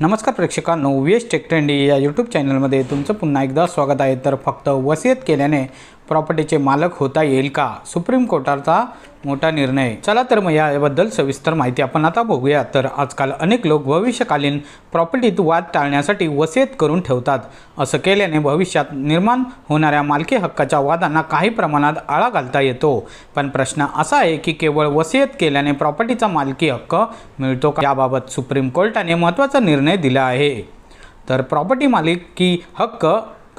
नमस्कार प्रेक्षकांनो V S tech trendy या यूट्यूब चॅनलमध्ये तुमचं पुन्हा एकदा स्वागत आहे. तर फक्त वसियत केल्याने प्रॉपर्टीचे मालक होता येईल का? सुप्रीम कोर्टाचा मोठा निर्णय. चला तर मग याबद्दल सविस्तर माहिती आपण आता बघूया. तर आजकाल अनेक लोक भविष्यकालीन प्रॉपर्टीत वाद टाळण्यासाठी वसीयत करून ठेवतात. असं केल्याने भविष्यात निर्माण होणाऱ्या मालकी हक्काच्या वादांना काही प्रमाणात आळा घालता येतो. पण प्रश्न असा आहे की केवळ वसियत केल्याने प्रॉपर्टीचा मालकी हक्क मिळतो का? याबाबत सुप्रीम कोर्टाने महत्त्वाचा निर्णय दिला आहे. तर प्रॉपर्टी मालकी हक्क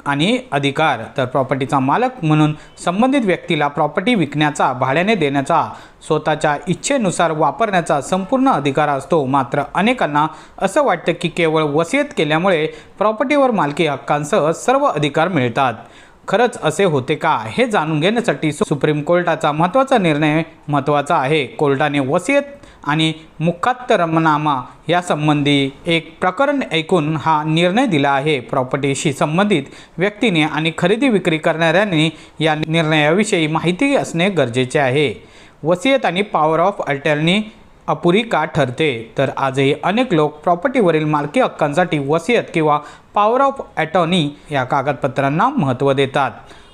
आणि अधिकार. तर प्रॉपर्टीचा मालक म्हणून संबंधित व्यक्तीला प्रॉपर्टी विकण्याचा भाड्याने देण्याचा स्वतःच्या इच्छेनुसार वापरण्याचा संपूर्ण अधिकार असतो. मात्र अनेकांना असं वाटतं की केवळ वसियत केल्यामुळे प्रॉपर्टीवर मालकी हक्कांसह सर्व अधिकार मिळतात. खरंच असे होते का हे जाणून घेण्यासाठी सुप्रीम कोर्टाचा महत्त्वाचा निर्णय महत्त्वाचा आहे. कोर्टाने वसियत आणि मुखात्तरमनामा यासंबंधी एक प्रकरण ऐकून हा निर्णय दिला आहे. प्रॉपर्टीशी संबंधित व्यक्तीने आणि खरेदी विक्री करणाऱ्यांनी या निर्णयाविषयी माहिती असणे गरजेचे आहे. वसियत आणि पॉवर ऑफ अटर्नी अपुरी का ठरते? तर आजही अनेक लोक प्रॉपर्टीवरील मालकी हक्कांसाठी वसियत किंवा पॉवर ऑफ ॲटॉर्नी या कागदपत्रांना महत्त्व देतात.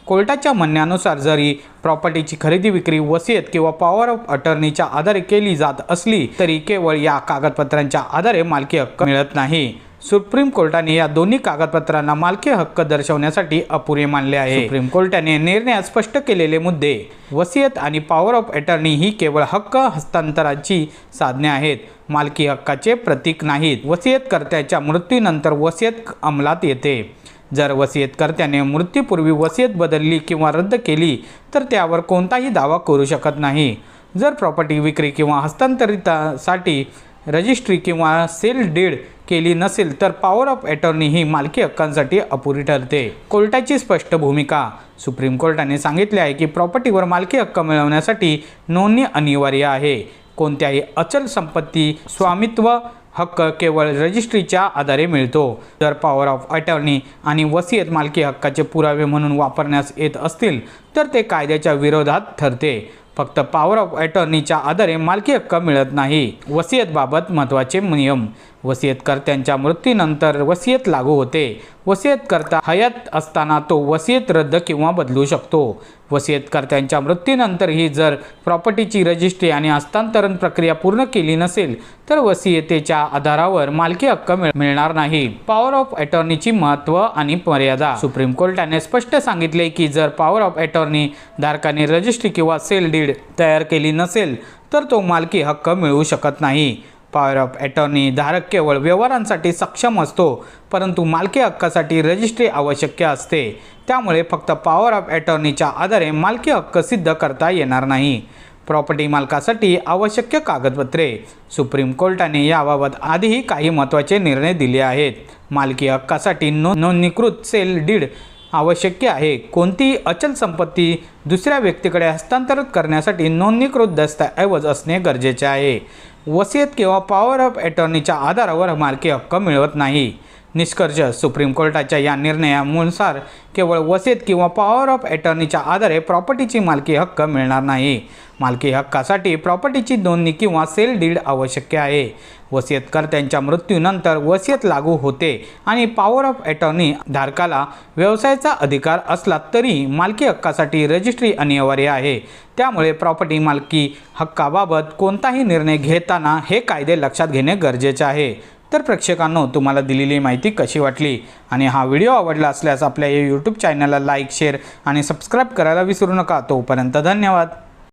कोर्टाच्या म्हणण्यानुसार जरी प्रॉपर्टीची खरेदी विक्री वसियत किंवा पॉवर ऑफ अटर्नीच्या आधारे केली जात असली तरी केवळ या कागदपत्रांच्या आधारे मालकी हक्क मिळत नाही. सुप्रीम कोर्टाने या दोन्ही कागदपत्रांना मालकी हक्क दर्शवण्यासाठी अपुरे मानले आहे. सुप्रीम कोर्टाने निर्णयात स्पष्ट केलेले मुद्दे वसियत आणि पॉवर ऑफ अटर्नी ही केवळ हक्क हस्तांतराची साधने आहेत. मालकी हक्काचे प्रतीक नाहीत. वसियतकर्त्याच्या मृत्यूनंतर वसियत अंमलात येते. जर वसियतकर्त्याने मृत्यूपूर्वी वसियत बदलली किंवा रद्द केली तर त्यावर कोणताही दावा करू शकत नाही. जर प्रॉपर्टी विक्री किंवा हस्तांतरितासाठी रजिस्ट्री किंवा सेल डीड केली नसेल तर पॉवर ऑफ अटॉर्नी ही मालकी हक्कांसाठी अपुरी ठरते. कोर्टाची स्पष्ट भूमिका. सुप्रीम कोर्टाने सांगितले आहे की प्रॉपर्टीवर मालकी हक्क मिळवण्यासाठी नोंदणी अनिवार्य आहे. कोणत्याही अचल संपत्ती स्वामित्व हक्क केवळ रजिस्ट्रीच्या आधारे मिळतो. जर पॉवर ऑफ अटॉर्नी आणि वसियत मालकी हक्काचे पुरावे म्हणून वापरण्यास येत असतील तर ते कायद्याच्या विरोधात ठरते. फक्त पॉवर ऑफ अटॉर्नीच्या आधारे मालकी हक्क मिळत नाही. वसियतबाबत महत्त्वाचे नियम. वसियतकर्त्यांच्या मृत्यूनंतर वसियत लागू होते. वसियतकर्ता हयात असताना तो वसियत रद्द किंवा बदलू शकतो. वसियतकर्त्यांच्या मृत्यूनंतरही जर प्रॉपर्टीची रजिस्ट्री आणि हस्तांतरण प्रक्रिया पूर्ण केली नसेल तर वसियतेच्या आधारावर मालकी हक्क मिळ- मिळणार नाही. पॉवर ऑफ अटॉर्नीची महत्त्व आणि मर्यादा. सुप्रीम कोर्टाने स्पष्ट सांगितले की जर पॉवर ऑफ अटॉर्नी धारकाने रजिस्ट्री किंवा सेल डीड तयार केली नसेल तर तो मालकी हक्क मिळवू शकत नाही. पॉवर ऑफ अटॉर्नी धारक केवळ व्यवहारांसाठी सक्षम असतो परंतु मालकी हक्कासाठी रजिस्ट्री आवश्यक असते. त्यामुळे फक्त पॉवर ऑफ अटॉर्नीच्या आधारे मालकी हक्क सिद्ध करता येणार नाही. प्रॉपर्टी मालकासाठी आवश्यक कागदपत्रे. सुप्रीम कोर्टाने याबाबत आधीही काही महत्त्वाचे निर्णय दिले आहेत. मालकी हक्कासाठी नो नोंदणीकृत सेल डीड आवश्यक आहे. कोणतीही अचल संपत्ती दुसऱ्या व्यक्तीकडे हस्तांतरित करण्यासाठी नोंदणीकृत दस्तऐवज असणे गरजेचे आहे. वसियत किंवा पॉवर ऑफ अटॉर्नीच्या आधारावर मालकी हक्क मिळवत नाही. निष्कर्ष. सुप्रीम कोर्टाच्या या निर्णयानुसार केवळ वसेत किंवा पॉवर ऑफ अटॉर्नीच्या आधारे प्रॉपर्टीची मालकी हक्क मिळणार नाही. मालकी हक्कासाठी प्रॉपर्टीची नोंदणी किंवा सेल डीड आवश्यक आहे. वसियतकर्त्यांच्या मृत्यूनंतर वसियत लागू होते आणि पॉवर ऑफ अटॉर्नी धारकाला व्यवसायाचा अधिकार असला तरी मालकी हक्कासाठी रजिस्ट्री अनिवार्य आहे. त्यामुळे प्रॉपर्टी मालकी हक्काबाबत कोणताही निर्णय घेताना हे कायदे लक्षात घेणे गरजेचे आहे. तर प्रेक्षकांनो तुम्हाला दिलेली माहिती कशी वाटली आणि हा व्हिडिओ आवडला असल्यास आपल्या या यूट्यूब चॅनलला लाईक शेअर आणि सबस्क्राईब करायला विसरू नका. तोपर्यंत धन्यवाद.